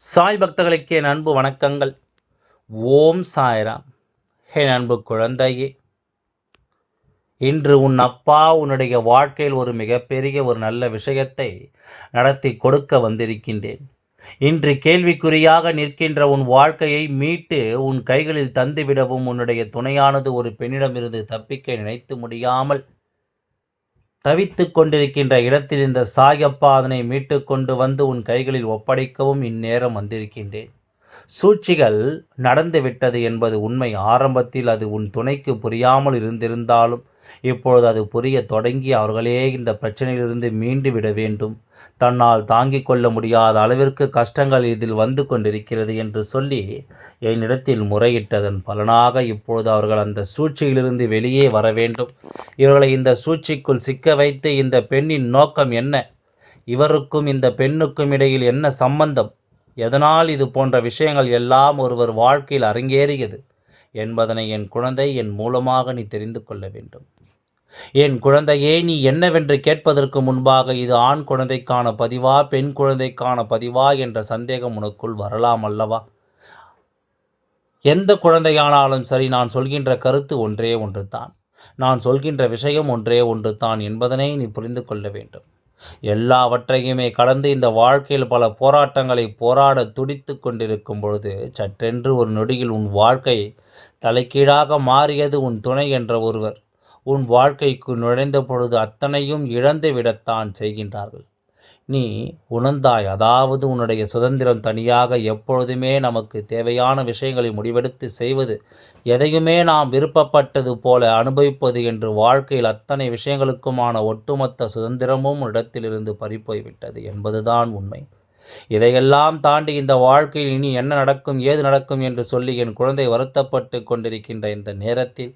சாய் பக்தர்களுக்கு என் அன்பு வணக்கங்கள். ஓம் சாய்ராம். என் அன்பு குழந்தையே இன்று உன் அப்பா உன்னுடைய வாழ்க்கையில் ஒரு மிகப்பெரிய ஒரு நல்ல விஷயத்தை நடத்தி கொடுக்க வந்திருக்கின்றேன். இன்று கேள்விக்குறியாக நிற்கின்ற உன் வாழ்க்கையை மீட்டு உன் கைகளில் தந்துவிடவும் உன்னுடைய துணையானது ஒரு பெண்ணிடமிருந்து தப்பிக்க நினைத்து முடியாமல் தவித்து கொண்டிருக்கின்ற இடத்தில் இந்த சாயப்பா அதனை மீட்டு கொண்டு வந்து உன் கைகளில் ஒப்படைக்கவும் இந்நேரம் வந்திருக்கின்றேன். சூழ்ச்சிகள் நடந்துவிட்டது என்பது உண்மை. ஆரம்பத்தில் அது உன் துணைக்கு புரியாமல் இருந்திருந்தாலும் இப்பொழுது அது புரிய தொடங்கி அவர்களே இந்த பிரச்சனையிலிருந்து மீண்டு விட வேண்டும். தன்னால் தாங்கிக் கொள்ள முடியாத அளவிற்கு கஷ்டங்கள் இதில் வந்து கொண்டிருக்கிறது என்று சொல்லி என்னிடத்தில் முறையிட்டதன் பலனாக இப்பொழுது அவர்கள் அந்த சூழ்ச்சியிலிருந்து வெளியே வர வேண்டும். இவர்களை இந்த சூழ்ச்சிக்குள் சிக்க வைத்து இந்த பெண்ணின் நோக்கம் என்ன? இவருக்கும் இந்த பெண்ணுக்கும் இடையில் என்ன சம்பந்தம்? எதனால் இது போன்ற விஷயங்கள் எல்லாம் ஒருவர் வாழ்க்கையில் அரங்கேறியது? என்பதனை என் குழந்தை என் மூலமாக நீ தெரிந்து கொள்ள வேண்டும். என் குழந்தையே நீ என்னவென்று கேட்பதற்கு முன்பாக இது ஆண் குழந்தைக்கான பதிவா பெண் குழந்தைக்கான பதிவா என்ற சந்தேகம் உனக்குள் வரலாம் அல்லவா? எந்த குழந்தையானாலும் சரி நான் சொல்கின்ற கருத்து ஒன்றே ஒன்று தான் நான் சொல்கின்ற விஷயம் ஒன்றே ஒன்று தான் என்பதனை நீ புரிந்து கொள்ள வேண்டும். எல்லாவற்றையுமே கடந்து இந்த வாழ்க்கையில் பல போராட்டங்களை போராட துடித்து கொண்டிருக்கும் பொழுது சற்றென்று ஒரு நொடியில் உன் வாழ்க்கை தலைக்கீழாக மாறியது உன் துணை என்ற ஒருவர். உன் வாழ்க்கைக்கு நுழைந்த பொழுது அத்தனையும் இழந்து விடத்தான் செய்கின்றார்கள். நீ உணர்ந்தாய். அதாவது உன்னுடைய சுதந்திரம் தனியாக எப்பொழுதுமே நமக்கு தேவையான விஷயங்களை முடிவெடுத்து செய்வது எதையுமே நாம் விருப்பப்பட்டது போல அனுபவிப்பது என்று வாழ்க்கையில் அத்தனை விஷயங்களுக்குமான ஒட்டுமொத்த சுதந்திரமும் இடத்திலிருந்து பறிப்போய்விட்டது என்பதுதான் உண்மை. இதையெல்லாம் தாண்டி இந்த வாழ்க்கையில் இனி என்ன நடக்கும் ஏது நடக்கும் என்று சொல்லி என் குழந்தை வருத்தப்பட்டு கொண்டிருக்கின்ற இந்த நேரத்தில்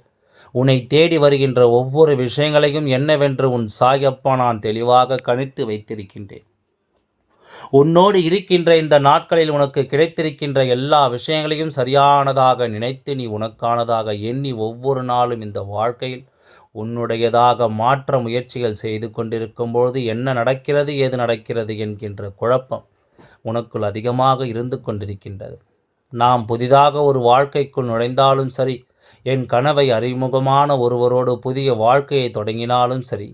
உன்னை தேடி வருகின்ற ஒவ்வொரு விஷயங்களையும் என்னவென்று உன் சாயப்பா நான் தெளிவாக கணித்து வைத்திருக்கின்றேன். உன்னோடு இருக்கின்ற இந்த நாட்களில் உனக்கு கிடைத்திருக்கின்ற எல்லா விஷயங்களையும் சரியானதாக நினைத்து நீ உனக்கானதாக எண்ணி ஒவ்வொரு நாளும் இந்த வாழ்க்கையில் உன்னுடையதாக மாற்ற முயற்சிகள் செய்து கொண்டிருக்கும் பொழுது என்ன நடக்கிறது ஏது நடக்கிறது என்கின்ற குழப்பம் உனக்குள் அதிகமாக இருந்து கொண்டிருக்கின்றது. நாம் புதிதாக ஒரு வாழ்க்கைக்குள் நுழைந்தாலும் சரி என் கனவை அறிமுகமான ஒருவரோடு புதிய வாழ்க்கையை தொடங்கினாலும் சரி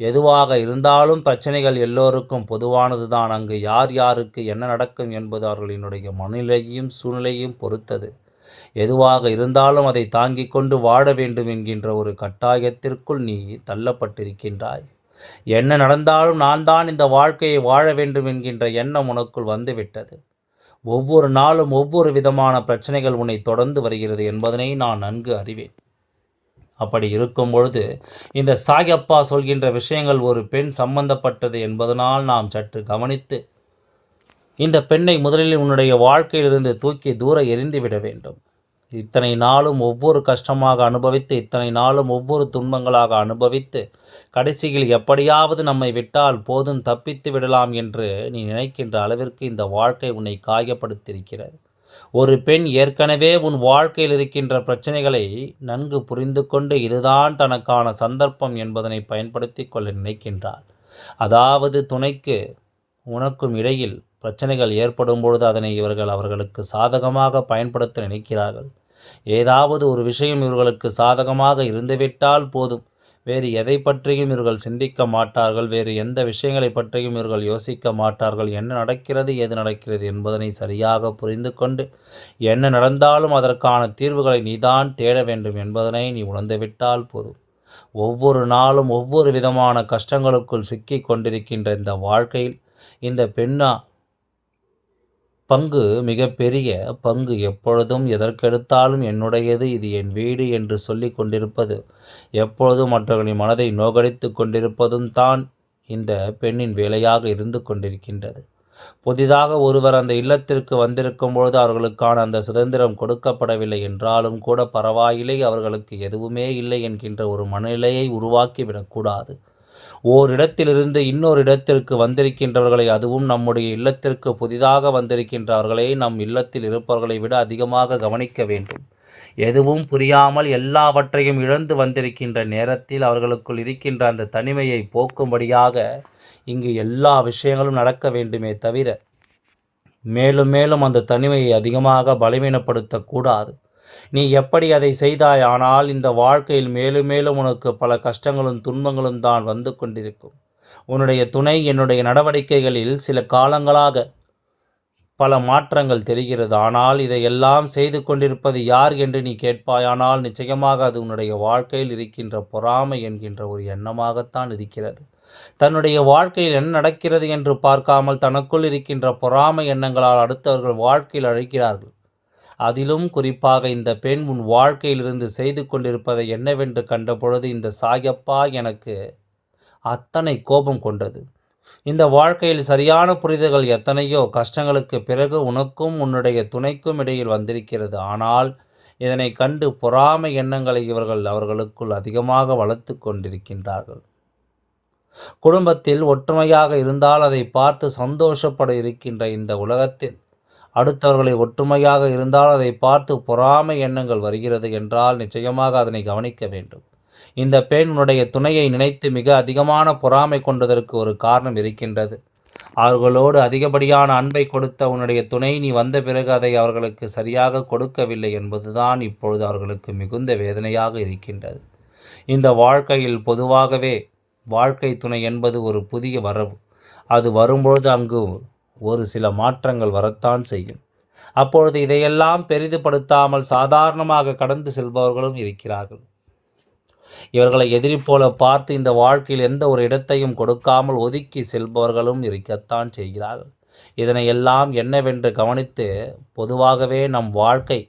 எதுவாக இருந்தாலும் பிரச்சனைகள் எல்லோருக்கும் பொதுவானது தான் அங்கு யார் யாருக்கு என்ன நடக்கும் என்பது அவர்களினுடைய மனநிலையும் சூழ்நிலையும் பொறுத்தது. எதுவாக இருந்தாலும் அதை தாங்கிக் கொண்டு வாழ வேண்டும் என்கின்ற ஒரு கட்டாயத்திற்குள் நீ தள்ளப்பட்டிருக்கின்றாய். என்ன நடந்தாலும் நான் தான் இந்த வாழ்க்கையை வாழ வேண்டும் என்கின்ற எண்ணம் உனக்குள் வந்துவிட்டது. ஒவ்வொரு நாளும் ஒவ்வொரு விதமான பிரச்சனைகள் உன்னை தொடர்ந்து வருகிறது என்பதனை நான் நன்கு அறிவேன். அப்படி இருக்கும் பொழுது இந்த சாயப்பா சொல்கின்ற விஷயங்கள் ஒரு பெண் சம்பந்தப்பட்டது என்பதனால் நாம் சற்று கவனித்து இந்த பெண்ணை முதலில் உன்னுடைய வாழ்க்கையிலிருந்து தூக்கி தூர எரிந்துவிட வேண்டும். இத்தனை நாளும் ஒவ்வொரு கஷ்டமாக அனுபவித்து இத்தனை நாளும் ஒவ்வொரு துன்பங்களாக அனுபவித்து கடைசியில் எப்படியாவது நம்மை விட்டால் போதும் தப்பித்து விடலாம் என்று நீ நினைக்கின்ற அளவிற்கு இந்த வாழ்க்கை உன்னை காயப்படுத்தியிருக்கிறது. ஒரு பெண் ஏற்கனவே உன் வாழ்க்கையில் இருக்கின்ற பிரச்சனைகளை நன்கு புரிந்து கொண்டு இதுதான் தனக்கான சந்தர்ப்பம் என்பதனை பயன்படுத்தி கொள்ள நினைக்கின்றாள். அதாவது துணைக்கு உனக்கும் இடையில் பிரச்சனைகள் ஏற்படும் பொழுது அதனை இவர்கள் அவர்களுக்கு சாதகமாக பயன்படுத்த நினைக்கிறார்கள். ஏதாவது ஒரு விஷயம் இவர்களுக்கு சாதகமாக இருந்துவிட்டால் போதும். வேறு எதை பற்றியும் இவர்கள் சிந்திக்க மாட்டார்கள். வேறு எந்த விஷயங்களை பற்றியும் இவர்கள் யோசிக்க மாட்டார்கள். என்ன நடக்கிறது ஏது நடக்கிறது என்பதனை சரியாக புரிந்து கொண்டு என்ன நடந்தாலும் அதற்கான தீர்வுகளை நீதான் தேட வேண்டும் என்பதனை நீ உணர்ந்துவிட்டால் போதும். ஒவ்வொரு நாளும் ஒவ்வொரு விதமான கஷ்டங்களுக்குள் சிக்கி கொண்டிருக்கின்ற இந்த வாழ்க்கையில் இந்த பெண்ணா பங்கு மிகப்பெரிய பங்கு. எப்பொழுதும் எதற்கெடுத்தாலும் என்னுடையது இது என் வீடு என்று சொல்லி கொண்டிருப்பது. எப்பொழுதும் மற்றவர்களின் மனதை நோகடித்து கொண்டிருப்பதும் தான் இந்த பெண்ணின் வேலையாக இருந்து கொண்டிருக்கின்றது. புதிதாக ஒருவர் அந்த இல்லத்திற்கு வந்திருக்கும் பொழுது அவர்களுக்கான அந்த சுதந்திரம் கொடுக்கப்படவில்லை என்றாலும் கூட பரவாயில்லை அவர்களுக்கு எதுவுமே இல்லை என்கின்ற ஒரு மனநிலையை உருவாக்கிவிடக்கூடாது ஓரிடத்திலிருந்து இன்னொரு இடத்திற்கு வந்திருக்கின்றவர்களை அதுவும் நம்முடைய இல்லத்திற்கு புதிதாக வந்திருக்கின்றவர்களை நம் இல்லத்தில் இருப்பவர்களை விட அதிகமாக கவனிக்க வேண்டும். எதுவும் புரியாமல் எல்லாவற்றையும் இழந்து வந்திருக்கின்ற நேரத்தில் அவர்களுக்குள் இருக்கின்ற அந்த தனிமையை போக்கும்படியாக இங்கு எல்லா விஷயங்களும் நடக்க வேண்டுமே தவிர மேலும் மேலும் அந்த தனிமையை அதிகமாக பலவீனப்படுத்தக்கூடாது. நீ எப்படி அதை செய்தாய்? ஆனால் இந்த வாழ்க்கையில் மேலும் மேலும் உனக்கு பல கஷ்டங்களும் துன்பங்களும் தான் வந்து கொண்டிருக்கும். உன்னுடைய துணை என்னுடைய நடவடிக்கைகளில் சில காலங்களாக பல மாற்றங்கள் தெரிகிறது. ஆனால் இதையெல்லாம் செய்து கொண்டிருப்பது யார் என்று நீ கேட்பாயானால் நிச்சயமாக அது உன்னுடைய வாழ்க்கையில் இருக்கின்ற பொறாமை என்கின்ற ஒரு எண்ணமாகத்தான் இருக்கிறது. தன்னுடைய வாழ்க்கையில் என்ன நடக்கிறது என்று பார்க்காமல் தனக்குள் இருக்கின்ற பொறாமை எண்ணங்களால் அடுத்தவர்கள் வாழ்க்கையில் அழைக்கிறார்கள். அதிலும் குறிப்பாக இந்த பெண் உன் வாழ்க்கையிலிருந்து செய்து கொண்டிருப்பதை என்னவென்று கண்டபொழுது இந்த சாயப்பா எனக்கு அத்தனை கோபம் கொண்டது இந்த வாழ்க்கையில் சரியான புரிதல்கள் எத்தனையோ கஷ்டங்களுக்கு பிறகு உனக்கும் உன்னுடைய துணைக்கும் இடையில் வந்திருக்கிறது. ஆனால் இதனை கண்டு பொறாமை எண்ணங்களை இவர்கள் அவர்களுக்குள் அதிகமாக வளர்த்து கொண்டிருக்கின்றார்கள். குடும்பத்தில் ஒற்றுமையாக இருந்தால் அதை பார்த்து சந்தோஷப்பட இருக்கின்ற இந்த உலகத்தில் அடுத்தவர்களை ஒற்றுமையாக இருந்தால் அதை பார்த்து பொறாமை எண்ணங்கள் வருகிறது என்றால் நிச்சயமாக அதனை கவனிக்க வேண்டும். இந்த பெண் உன்னுடைய துணையை நினைத்து மிக அதிகமான பொறாமை கொண்டதற்கு ஒரு காரணம் இருக்கின்றது. அவர்களோடு அதிகப்படியான அன்பை கொடுத்த உன்னுடைய துணை நீ வந்த பிறகு அதை அவர்களுக்கு சரியாக கொடுக்கவில்லை என்பதுதான் இப்பொழுது அவர்களுக்கு மிகுந்த வேதனையாக இருக்கின்றது. இந்த வாழ்க்கையில் பொதுவாகவே வாழ்க்கை துணை என்பது ஒரு புதிய வரவு. அது வரும்பொழுது அங்கு ஒரு சில மாற்றங்கள் வரத்தான் செய்யும். அப்பொழுது இதையெல்லாம் பெரிதுபடுத்தாமல் சாதாரணமாக கடந்து செல்பவர்களும் இருக்கிறார்கள். இவர்களை எதிரி போல பார்த்து இந்த வாழ்க்கையில் எந்த ஒரு இடத்தையும் கொடுக்காமல் ஒதுக்கி செல்பவர்களும் இருக்கத்தான் செய்கிறார்கள். இதனை எல்லாம் என்னவென்று கவனித்து பொதுவாகவே நம் வாழ்க்கை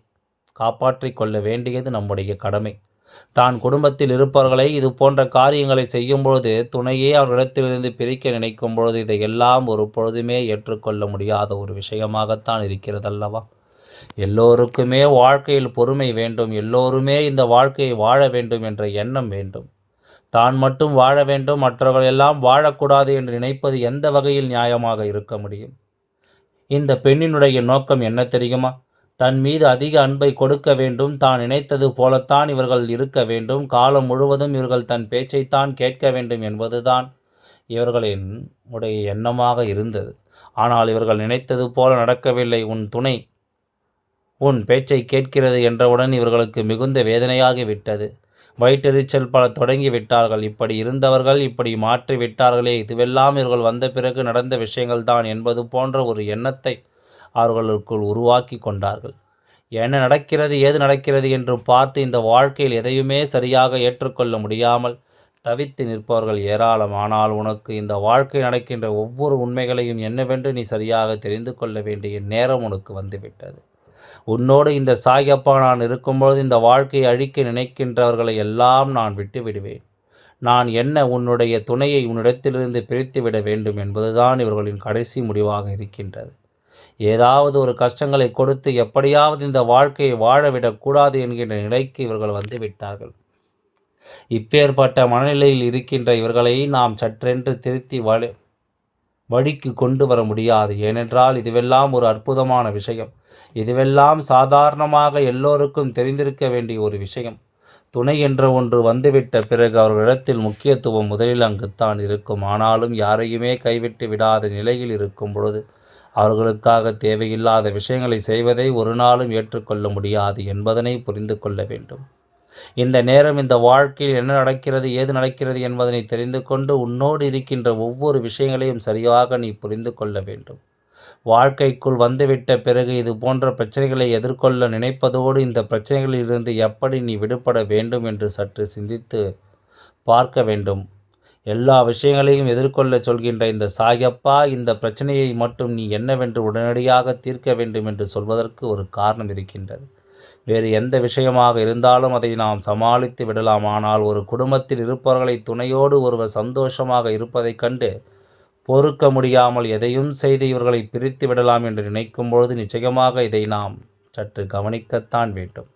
காப்பாற்றிக் கொள்ள வேண்டியது நம்முடைய கடமை. தான் குடும்பத்தில் இருப்பவர்களை இது போன்ற காரியங்களை செய்யும்பொழுது துணையே அவர்களிடத்திலிருந்து பிரிக்க நினைக்கும் பொழுது இதையெல்லாம் ஒரு பொழுதுமே ஏற்றுக்கொள்ள முடியாத ஒரு விஷயமாகத்தான் இருக்கிறதல்லவா? எல்லோருக்குமே வாழ்க்கையில் பொறுமை வேண்டும் எல்லோருமே இந்த வாழ்க்கையை வாழ வேண்டும் என்ற எண்ணம் வேண்டும். தான் மட்டும் வாழ வேண்டும் மற்றவர்கள் எல்லாம் வாழக்கூடாது என்று நினைப்பது எந்த வகையில் நியாயமாக இருக்க முடியும்? இந்த பெண்ணினுடைய நோக்கம் என்ன தெரியுமா? தன் மீது அதிக அன்பை கொடுக்க வேண்டும். தான் நினைத்தது போலத்தான் இவர்கள் இருக்க வேண்டும். காலம் முழுவதும் இவர்கள் தன் பேச்சைத்தான் கேட்க வேண்டும் என்பதுதான் இவர்களின் உடைய எண்ணமாக இருந்தது. ஆனால் இவர்கள் நினைத்தது போல நடக்கவில்லை. உன் துணை உன் பேச்சை கேட்கிறது என்றவுடன் இவர்களுக்கு மிகுந்த வேதனையாகி விட்டது. வயிற்றெரிச்சல் பல தொடங்கி விட்டார்கள். இப்படி இருந்தவர்கள் இப்படி மாற்றி விட்டார்களே. இதுவெல்லாம் இவர்கள் வந்த பிறகு நடந்த விஷயங்கள் தான் என்பது போன்ற ஒரு எண்ணத்தை அவர்களுக்குள் உருவாக்கி கொண்டார்கள். என்ன நடக்கிறது ஏது நடக்கிறது என்று பார்த்து இந்த வாழ்க்கையில் எதையுமே சரியாக ஏற்றுக்கொள்ள முடியாமல் தவித்து நிற்பவர்கள் ஏராளம். ஆனால் உனக்கு இந்த வாழ்க்கை நடக்கின்ற ஒவ்வொரு உண்மைகளையும் என்னவென்று நீ சரியாக தெரிந்து கொள்ள வேண்டிய நேரம் உனக்கு வந்துவிட்டது. உன்னோடு இந்த சாயப்பா நான் இருக்கும்பொழுது இந்த வாழ்க்கையை அழிக்க நினைக்கின்றவர்களை எல்லாம் நான் விட்டு விடுவேன் நான் என்ன உன்னுடைய துணையை உன்னிடத்திலிருந்து பிரித்து விட வேண்டும் என்பதுதான் இவர்களின் கடைசி முடிவாக இருக்கின்றது. ஏதாவது ஒரு கஷ்டங்களை கொடுத்து எப்படியாவது இந்த வாழ்க்கையை வாழவிடக்கூடாது என்கின்ற நிலைக்கு இவர்கள் வந்து விட்டார்கள். இப்பேற்பட்ட மனநிலையில் இருக்கின்ற இவர்களை நாம் சற்றென்று திருத்தி வழி வழிக்கு கொண்டு வர முடியாது. ஏனென்றால் இதுவெல்லாம் ஒரு அற்புதமான விஷயம். இதுவெல்லாம் சாதாரணமாக எல்லோருக்கும் தெரிந்திருக்க வேண்டிய ஒரு விஷயம். துணை என்ற ஒன்று வந்துவிட்ட பிறகு அவர்களிடத்தில் முக்கியத்துவம் முதலில் அங்குத்தான் இருக்கும். ஆனாலும் யாரையுமே கைவிட்டு விடாத நிலையில் இருக்கும் பொழுது அவர்களுக்காக தேவையில்லாத விஷயங்களை செய்வதை ஒரு நாளும் ஏற்றுக்கொள்ள முடியாது என்பதனை புரிந்து கொள்ள வேண்டும். இந்த நேரம் இந்த வாழ்க்கையில் என்ன நடக்கிறது ஏது நடக்கிறது என்பதனை தெரிந்து கொண்டு உன்னோடு இருக்கின்ற ஒவ்வொரு விஷயங்களையும் சரியாக நீ புரிந்து கொள்ள வேண்டும். வாழ்க்கைக்குள் வந்துவிட்ட பிறகு இது போன்ற பிரச்சனைகளை எதிர்கொள்ள நினைப்பதோடு இந்த பிரச்சனைகளிலிருந்து எப்படி நீ விடுபட வேண்டும் என்று சற்று சிந்தித்து பார்க்க வேண்டும். எல்லா விஷயங்களையும் எதிர்கொள்ள சொல்கின்ற இந்த சாயப்பா இந்த பிரச்சனையை மட்டும் நீ என்னவென்று உடனடியாக தீர்க்க வேண்டும் என்று சொல்வதற்கு ஒரு காரணம் இருக்கின்றது. வேறு எந்த விஷயமாக இருந்தாலும் அதை நாம் சமாளித்து விடலாம். ஆனால் ஒரு குடும்பத்தில் இருப்பவர்களை துணையோடு ஒருவர் சந்தோஷமாக இருப்பதைக் கண்டு பொறுக்க முடியாமல் எதையும் செய்து இவர்களை பிரித்து விடலாம் என்று நினைக்கும் பொழுது நிச்சயமாக இதை நாம் சற்று கவனிக்கத்தான் வேண்டும்.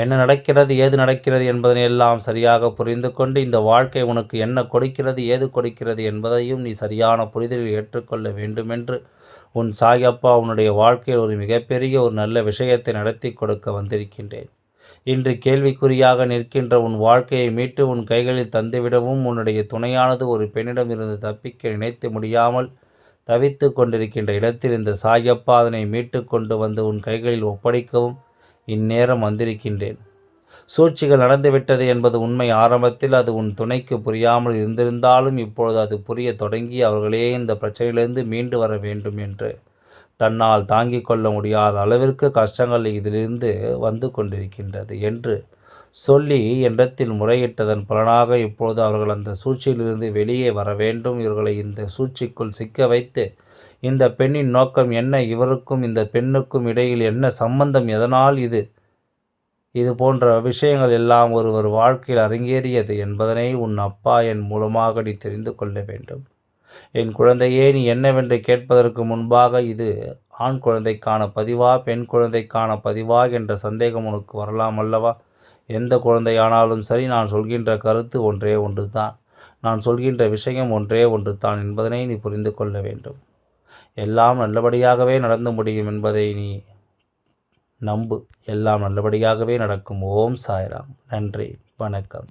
என்ன நடக்கிறது ஏது நடக்கிறது என்பதனை எல்லாம் சரியாக புரிந்து கொண்டு இந்த வாழ்க்கை உனக்கு என்ன கொடுக்கிறது ஏது கொடுக்கிறது என்பதையும் நீ சரியான புரிதலில் ஏற்றுக்கொள்ள வேண்டுமென்று உன் சாயப்பா உன்னுடைய வாழ்க்கையில் ஒரு மிகப்பெரிய ஒரு நல்ல விஷயத்தை நடத்தி கொடுக்க வந்திருக்கின்றேன். இன்று கேள்விக்குறியாக நிற்கின்ற உன் வாழ்க்கையை மீட்டு உன் கைகளில் தந்துவிடவும் உன்னுடைய துணையானது ஒரு பெண்ணிடம் இருந்து தப்பிக்க நினைத்து முடியாமல் தவித்து கொண்டிருக்கின்ற இடத்தில் இந்த சாயப்பா அதனை மீட்டு கொண்டு வந்து உன் கைகளில் ஒப்படைக்கவும் இந்நேரம் வந்திருக்கின்றேன். சூழ்ச்சிகள் நடந்துவிட்டது என்பது உண்மை. ஆரம்பத்தில் அது உன் துணைக்கு புரியாமல் இருந்திருந்தாலும் இப்பொழுது அது புரிய தொடங்கி அவர்களே இந்த பிரச்சனையிலிருந்து மீண்டு வர வேண்டும் என்று தன்னால் தாங்கிக் கொள்ள முடியாத அளவிற்கு கஷ்டங்கள் இதிலிருந்து வந்து கொண்டிருக்கின்றது என்று சொல்லி என்றத்தில் முறையிட்டதன் பலனாக இப்பொழுது அவர்கள் அந்த சூழ்ச்சியிலிருந்து வெளியே வர வேண்டும். இவர்களை இந்த சூழ்ச்சிக்குள் சிக்க வைத்து இந்த பெண்ணின் நோக்கம் என்ன? இவருக்கும் இந்த பெண்ணுக்கும் இடையில் என்ன சம்பந்தம்? எதனால் இது? இது போன்ற விஷயங்கள் எல்லாம் ஒருவர் வாழ்க்கையில் அரங்கேறியது என்பதனை உன் அப்பா என் மூலமாக நீ தெரிந்து கொள்ள வேண்டும். என் குழந்தையே நீ என்னவென்று கேட்பதற்கு முன்பாக இது ஆண் குழந்தைக்கான பதிவா பெண் குழந்தைக்கான பதிவா என்ற சந்தேகம் உனக்கு வரலாம் அல்லவா? எந்த குழந்தையானாலும் சரி நான் சொல்கின்ற கருத்து ஒன்றே ஒன்று தான் நான் சொல்கின்ற விஷயம் ஒன்றே ஒன்று தான் என்பதனை நீ புரிந்து கொள்ள வேண்டும். எல்லாம் நல்லபடியாகவே நடந்து முடியும் என்பதை நீ நம்பு. எல்லாம் நல்லபடியாகவே நடக்கும். ஓம் சாய்ராம். நன்றி. வணக்கம்.